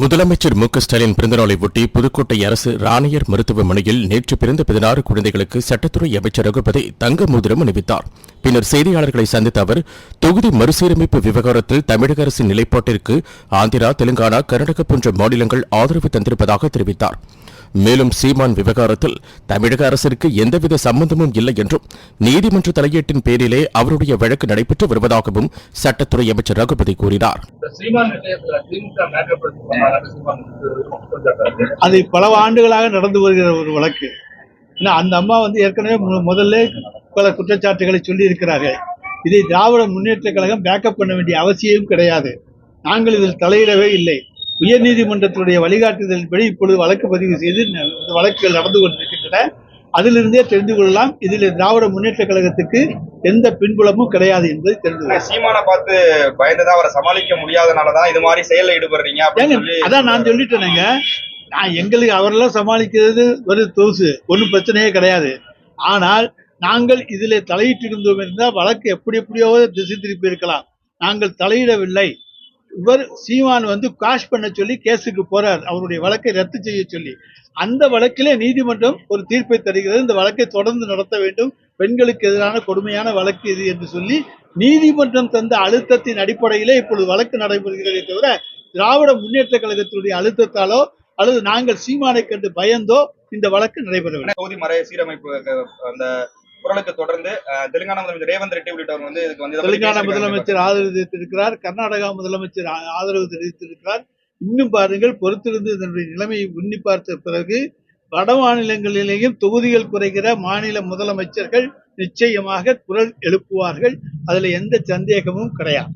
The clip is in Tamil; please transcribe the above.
முதலமைச்சர் மு க ஸ்டாலின் பிறந்தநாளை ஒட்டி புதுக்கோட்டை அரசு ராணியர் மருத்துவமனையில் நேற்று பிறந்த பதினாறு குழந்தைகளுக்கு சட்டத்துறை அமைச்சர் ரகுபதி தங்க மோதிரம் அணிவித்தார். பின்னர் செய்தியாளர்களை சந்தித்த அவர் தொகுதி மறுசீரமைப்பு விவகாரத்தில் தமிழக அரசின் நிலைப்பாட்டிற்கு ஆந்திரா தெலுங்கானா கர்நாடகா போன்ற மாநிலங்கள் ஆதரவு தந்திருப்பதாக தெரிவித்தார். மேலும் சீமான் விவகாரத்தில் தமிழக அரசிற்கு எந்தவித சம்பந்தமும் இல்லை என்றும் நீதிமன்ற தலையீட்டின் பேரிலே அவருடைய வழக்கு நடைபெற்று வருவதாகவும் சட்டத்துறை அமைச்சர் ரகுபதி கூறினார். அது பல ஆண்டுகளாக நடந்து வருகிற ஒரு வழக்கு. ஏன்னா அந்த அம்மா வந்து ஏற்கனவே முதல்ல பல குற்றச்சாட்டுகளை சொல்லி இருக்கிறார்கள் இதை திராவிட முன்னேற்ற கழகம் பேக்கப் பண்ண வேண்டிய அவசியம் கிடையாது. நாங்கள் இதில் தலையிடவே இல்லை. உயர்நீதிமன்றத்தினுடைய வழிகாட்டுதலின்படி இப்பொழுது வழக்கு பதிவு செய்து வழக்குகள் நடந்து கொண்டிருக்கின்றன. அதிலிருந்தே தெரிந்து கொள்ளலாம். இதில் திராவிட முன்னேற்ற கழகத்துக்கு எந்த பின்புலமும் கிடையாது என்பதை தெரிந்து சீமானை பார்த்து பயந்துதான் அவரை சமாளிக்க முடியாதனாலதான் இது மாதிரி செயல்ல ஈடுபடுறீங்க அதான் நான் சொல்லிட்டேனுங்க. நான் எங்களுக்கு அவரெல்லாம் சமாளிக்கிறது ஒரு தொகுசு ஒன்றும் பிரச்சனையே கிடையாது. ஆனால் நாங்கள் இதில் தலையிட்டிருந்தோம் இருந்தால் வழக்கு எப்படி எப்படியோ திசை திருப்பி இருக்கலாம். நாங்கள் தலையிடவில்லை. இவர் சீமான் வந்து காஷ் பண்ண சொல்லி கேஸுக்கு போறார். அவருடைய வழக்கை ரத்து செய்ய சொல்லி. அந்த வழக்கிலே நீதிமன்றம் ஒரு தீர்ப்பை தருகிறது. இந்த வழக்கை தொடர்ந்து நடத்த வேண்டும். பெண்களுக்கு எதிரான கொடுமையான வழக்கு இது என்று சொல்லி நீதிமன்றம் தந்த அழுத்தத்தின் அடிப்படையிலே இப்பொழுது வழக்கு நடைபெறுகிறதே தவிர திராவிட முன்னேற்ற கழகத்தினுடைய அழுத்தத்தாலோ அல்லது நாங்கள் சீமானை கண்டு பயந்தோ இந்த வழக்கு நடைபெறவில்லை. தொகுதி மறை சீரமைப்பு அந்த குரலுக்கு தொடர்ந்து தெலுங்கானா முதலமைச்சர் ரேவந்த் ரெட்டி உள்ளிட்டவர் வந்து இதுக்கு வந்து தெலுங்கானா. முதலமைச்சர் ஆதரவு தெரிவித்திருக்கிறார் கர்நாடகா முதலமைச்சர் ஆதரவு தெரிவித்திருக்கிறார். இன்னும் பாருங்கள் பொறுத்திருந்து இதனுடைய நிலைமையை உன்னி பார்த்த பிறகு வட மாநிலங்களிலேயும் தொகுதிகள் குறைகிற மாநில முதலமைச்சர்கள் நிச்சயமாக குரல் எழுப்புவார்கள். அதுல எந்த சந்தேகமும் கிடையாது.